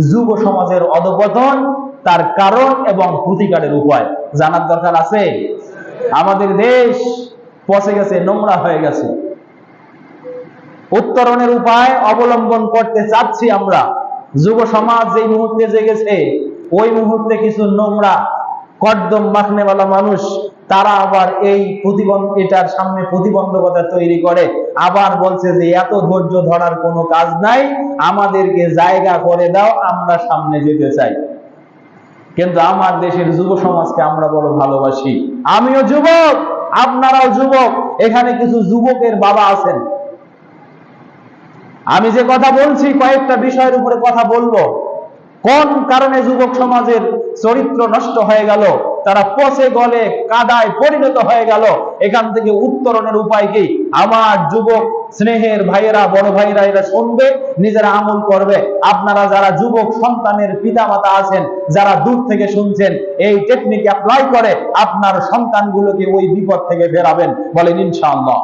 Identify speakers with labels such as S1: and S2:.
S1: যুব সমাজের অধপতন, তার কারণ এবং প্রতিকারের উপায়। জানার দরকার আছে? আমাদের দেশ পচে গেছে, নোংরা হয়ে গেছে। উত্তরণের উপায় অবলম্বন করতে চাচ্ছি আমরা। যুব সমাজ যেই মুহূর্তে জেগেছে, ওই মুহূর্তে কিছু নোংরা কর্দম মাখনেওয়ালা মানুষ, তারা আবার এই প্রতিবন্ধ এটার সামনে প্রতিবন্ধকতা তৈরি করে। আবার বলছে যে, এত ধৈর্য ধরার কোনো কাজ নাই, আমাদেরকে জায়গা করে দাও, আমরা সামনে যেতে চাই। কিন্তু আমার দেশের যুব সমাজকে আমরা বড় ভালোবাসি। আমিও যুবক, আপনারাও যুবক, এখানে কিছু যুবকের বাবা আছেন। আমি যে কথা বলছি, কয়েকটা বিষয়ের উপরে কথা বলব। কোন কারণে যুবক সমাজের চরিত্র নষ্ট হয়ে গেল? তারা পচে গলে, কাদায় পরিণত হয়ে গেল। এখান থেকে উত্তরণের উপায় কি? আমার যুবক স্নেহের ভাইয়েরা, বড় ভাইয়েরা এরা শুনবে, নিজেরা আমল করবে। আপনারা যারা যুবক সন্তানের পিতা মাতা আছেন, যারা দূর থেকে শুনছেন, এই টেকনিক অ্যাপ্লাই করে আপনার সন্তানগুলোকে ওই বিপদ থেকে ফেরাবেন বলেন ইনশাআল্লাহ।